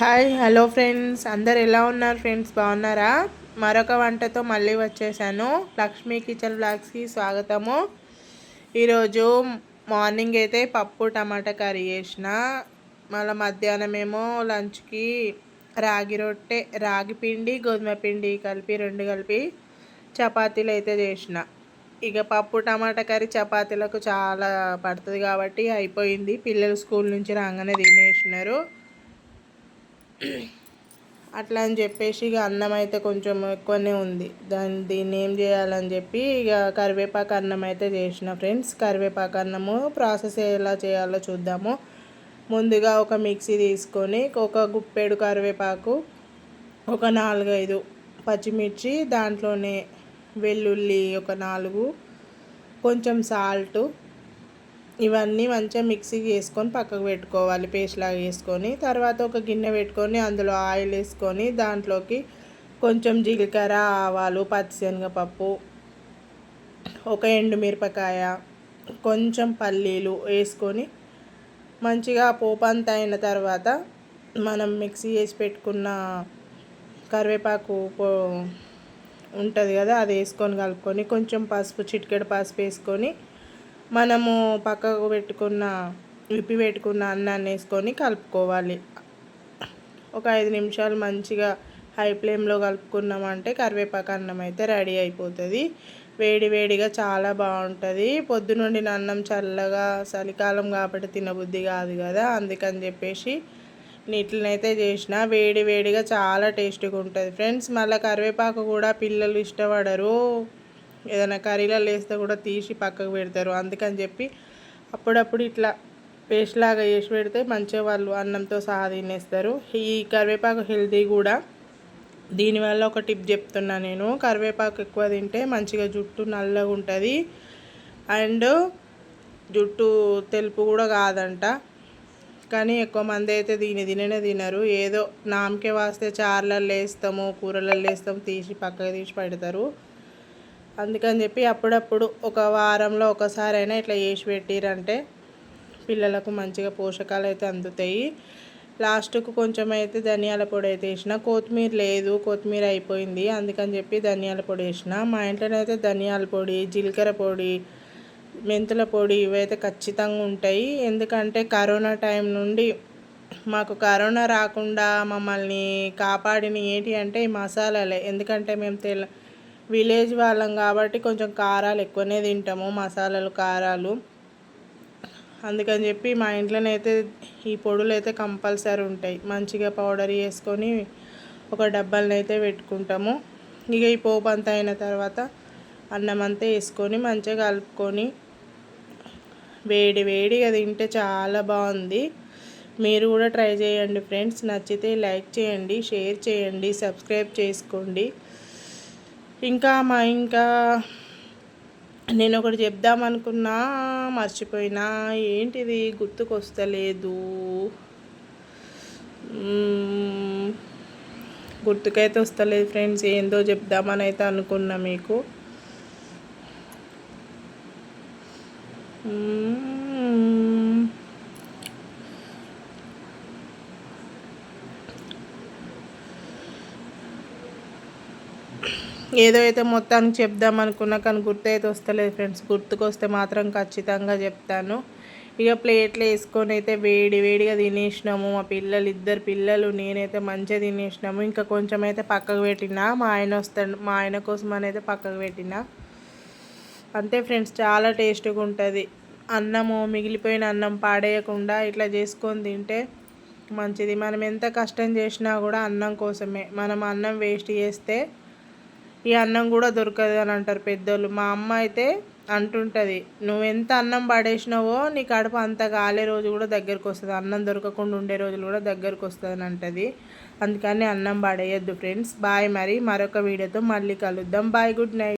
Hi hello friends. అందరు ఎలా ఉన్నారు ఫ్రెండ్స్? బాగున్నారా? మరొక వంటతో మళ్ళీ వచ్చేసాను. లక్ష్మీ కిచెన్ బ్లాగ్స్కి స్వాగతము. ఈరోజు మార్నింగ్ అయితే పప్పు టమాటా కర్రీ చేసిన. మళ్ళీ మధ్యాహ్నం ఏమో లంచ్కి రాగి రొట్టె రాగి పిండి గోధుమ పిండి కలిపి రెండు కలిపి చపాతీలు అయితే చేసిన. ఇక పప్పు టమాటా కర్రీ చపాతీలకు చాలా పడుతుంది కాబట్టి అయిపోయింది. పిల్లలు స్కూల్ నుంచి రాగానే తినేసినారు. అట్లా అని చెప్పేసి ఇక అన్నం అయితే కొంచెం ఎక్కువనే ఉంది. దాన్ని దీన్ని ఏం చేయాలని చెప్పి ఇక కరివేపాకు అన్నం అయితే చేసిన ఫ్రెండ్స్. కరివేపాకు అన్నము ప్రాసెస్ ఎలా చేయాలో చూద్దాము. ముందుగా ఒక మిక్సీ తీసుకొని ఒక గుప్పెడు కరివేపాకు ఒక నాలుగైదు పచ్చిమిర్చి దాంట్లోనే వెల్లుల్లి ఒక నాలుగు కొంచెం సాల్టు ఇవన్నీ మంచిగా మిక్సీ వేసుకొని పక్కకు పెట్టుకోవాలి పేస్ట్ లాగా వేసుకొని తర్వాత ఒక గిన్నె పెట్టుకొని అందులో ఆయిల్ వేసుకొని దాంట్లోకి కొంచెం జీలకర్ర ఆవాలు పచ్చిశనగపప్పు ఒక ఎండుమిరపకాయ కొంచెం పల్లీలు వేసుకొని మంచిగా పోపు అయిన తర్వాత మనం మిక్సీ చేసి పెట్టుకున్న కరివేపాకు ఉంటుంది కదా అది వేసుకొని కలుపుకొని కొంచెం పసుపు చిటికెడు పసుపు వేసుకొని మనము పక్కకు పెట్టుకున్న విప్పి పెట్టుకున్న అన్నాన్ని వేసుకొని కలుపుకోవాలి. ఒక ఐదు నిమిషాలు మంచిగా హై ఫ్లేమ్లో కలుపుకున్నామంటే కరివేపాకు అన్నం అయితే రెడీ అయిపోతుంది. వేడి వేడిగా చాలా బాగుంటుంది. పొద్దునుండి అన్నం చల్లగా చలికాలం కాబట్టి తినబుద్ధి కాదు కదా. అందుకని చెప్పేసి నీటినైతే చేసిన. వేడి వేడిగా చాలా టేస్టీగా ఉంటుంది ఫ్రెండ్స్. మళ్ళీ కరివేపాకు కూడా పిల్లలు ఇష్టపడరు. ఏదైనా కర్రీలలో వేస్తే కూడా తీసి పక్కకు పెడతారు. అందుకని చెప్పి అప్పుడప్పుడు ఇట్లా పేస్ట్ లాగా వేసి పెడితే మంచిగా వాళ్ళు అన్నంతో సహా తినేస్తారు. ఈ కరివేపాకు హెల్తీ కూడా. దీనివల్ల ఒక టిప్ చెప్తున్నా నేను. కరివేపాకు ఎక్కువ తింటే మంచిగా జుట్టు నల్లగా ఉంటుంది. అండ్ జుట్టు తెలుపు కూడా కాదంట. కానీ ఎక్కువ మంది అయితే దీని తిననే తినరు. ఏదో నామకే వాస్తే చార్లలో వేస్తాము కూరలలో వేస్తాము తీసి పక్కకు తీసి పెడతారు. అందుకని చెప్పి అప్పుడప్పుడు ఒక వారంలో ఒకసారైనా ఇట్లా చేసి పెట్టిరంటే పిల్లలకు మంచిగా పోషకాలు అయితే అందుతాయి. లాస్ట్కు కొంచెం అయితే ధనియాల పొడి అయితే వేసిన కొత్తిమీర లేదు కొత్తిమీర అయిపోయింది. అందుకని చెప్పి ధనియాల పొడి వేసిన. మా ఇంట్లోనైతే ధనియాల పొడి జీలకర్ర పొడి మెంతుల పొడి ఇవైతే ఖచ్చితంగా ఉంటాయి. ఎందుకంటే కరోనా టైం నుండి మాకు కరోనా రాకుండా మమ్మల్ని కాపాడిన ఏంటి అంటే ఈ మసాలాలే. ఎందుకంటే మేము తెల్ల విలేజ్ వాళ్ళం కాబట్టి కొంచెం కారాలు ఎక్కువనే తింటాము మసాలాలు కారాలు. అందుకని చెప్పి మా ఇంట్లోనైతే ఈ పొడులు అయితే కంపల్సరీ ఉంటాయి. మంచిగా పౌడర్ వేసుకొని ఒక డబ్బాలను అయితే పెట్టుకుంటాము. ఇక ఈ పోపు అంతా అయిన తర్వాత అన్నం అంతా వేసుకొని మంచిగా కలుపుకొని వేడి వేడిగా తింటే చాలా బాగుంది. మీరు కూడా ట్రై చేయండి ఫ్రెండ్స్. నచ్చితే లైక్ చేయండి షేర్ చేయండి సబ్స్క్రైబ్ చేసుకోండి. ఇంకా మా ఇంకా నేను ఒకటి చెప్దామనుకున్నా మర్చిపోయినా. ఏంటిది? గుర్తుకొస్తలేదు. గుర్తుకైతే వస్తలేదు ఫ్రెండ్స్. ఏందో చెప్దామని అయితే అనుకున్నా మీకు. ఏదో అయితే మొత్తానికి చెప్దాం అనుకున్నా కానీ గుర్తు అయితే వస్తలేదు ఫ్రెండ్స్. గుర్తుకొస్తే మాత్రం ఖచ్చితంగా చెప్తాను. ఇక ప్లేట్లు వేసుకొని అయితే వేడి వేడిగా తినేసినాము. మా పిల్లలు ఇద్దరు పిల్లలు నేనైతే మంచిగా తినేసినాము. ఇంకా కొంచెం అయితే పక్కకు పెట్టినా. మా ఆయన వస్తాడు మా ఆయన కోసం అయితే పక్కకు పెట్టిన. అంతే ఫ్రెండ్స్ చాలా టేస్ట్గా ఉంటుంది. అన్నము మిగిలిపోయిన అన్నం పాడేయకుండా ఇట్లా చేసుకొని తింటే మంచిది. మనం ఎంత కష్టం చేసినా కూడా అన్నం కోసమే. మనం అన్నం వేస్ట్ చేస్తే ఈ అన్నం కూడా దొరకదు అని అంటారు పెద్దోళ్ళు. మా అమ్మ అయితే అంటుంటుంది నువ్వు ఎంత అన్నం పడేసినావో నీ కడుపు అంత కాలే రోజు కూడా దగ్గరకు వస్తుంది. అన్నం దొరకకుండా ఉండే రోజులు కూడా దగ్గరకు వస్తుంది అని అంటుంది. అందుకని అన్నం పడేయద్దు ఫ్రెండ్స్. బాయ్ మరి మరొక వీడియోతో మళ్ళీ కలుద్దాం. Bye good night.